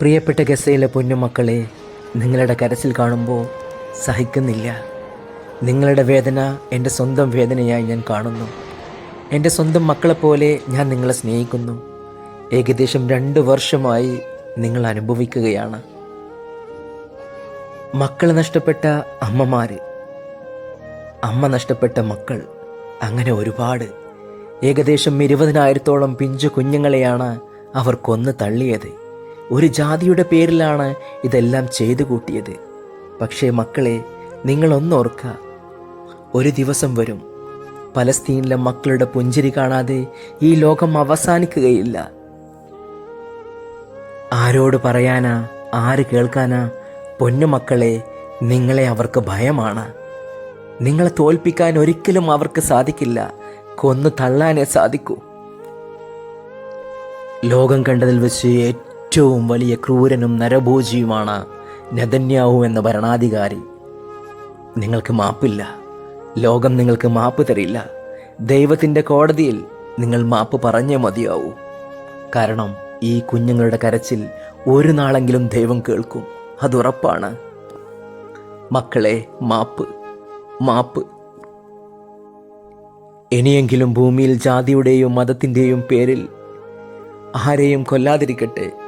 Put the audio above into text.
പ്രിയപ്പെട്ട ഗസയിലെ പൊന്നുമക്കളെ നിങ്ങളുടെ കരച്ചിൽ കാണുമ്പോൾ സഹിക്കുന്നില്ല. നിങ്ങളുടെ വേദന എന്റെ സ്വന്തം വേദനയായി ഞാൻ കാണുന്നു. എന്റെ സ്വന്തം മക്കളെപ്പോലെ ഞാൻ നിങ്ങളെ സ്നേഹിക്കുന്നു. ഏകദേശം രണ്ട് വർഷമായി നിങ്ങൾ അനുഭവിക്കുകയാണ്. മക്കൾ നഷ്ടപ്പെട്ട അമ്മമാർ അമ്മ നഷ്ടപ്പെട്ട മക്കൾ അങ്ങനെ ഒരുപാട്. ഏകദേശം ഇരുപതിനായിരത്തോളം പിഞ്ചു കുഞ്ഞുങ്ങളെയാണ് അവർ കൊന്നു തള്ളിയത്. ഒരു ജാതിയുടെ പേരിലാണ് ഇതെല്ലാം ചെയ്തു കൂട്ടിയത്. പക്ഷേ മക്കളെ നിങ്ങളൊന്നോർക്കുക ഒരു ദിവസം വരും. പലസ്തീനിലെ മക്കളുടെ പുഞ്ചിരി കാണാതെ ഈ ലോകം അവസാനിക്കുകയില്ല. ആരോട് പറയാനാ ആര് കേൾക്കാനാ? പൊന്നുമക്കളെ നിങ്ങളെ അവർക്ക് ഭയമാണ്. നിങ്ങളെ തോൽപ്പിക്കാൻ ഒരിക്കലും അവർക്ക് സാധിക്കില്ല. കൊന്നു തള്ളാനേ സാധിക്കൂ. ലോകം കണ്ടതിൽ വെച്ച് ഏറ്റവും വലിയ ക്രൂരനും നരഭോജിയുമാണ് നദന്യാവു എന്ന ഭരണാധികാരി. നിങ്ങൾക്ക് മാപ്പില്ല. ലോകം നിങ്ങൾക്ക് മാപ്പ് തരില്ല. ദൈവത്തിന്റെ കോടതിയിൽ നിങ്ങൾ മാപ്പ് പറഞ്ഞേ മതിയാവൂ. കാരണം ഈ കുഞ്ഞുങ്ങളുടെ കരച്ചിൽ ഒരു നാളെങ്കിലും ദൈവം കേൾക്കും. അതുറപ്പാണ്. മക്കളെ മാപ്പ് മാപ്പ്. ഇനിയെങ്കിലും ഭൂമിയിൽ ജാതിയുടെയും മതത്തിന്റെയും പേരിൽ ആരെയും കൊല്ലാതിരിക്കട്ടെ.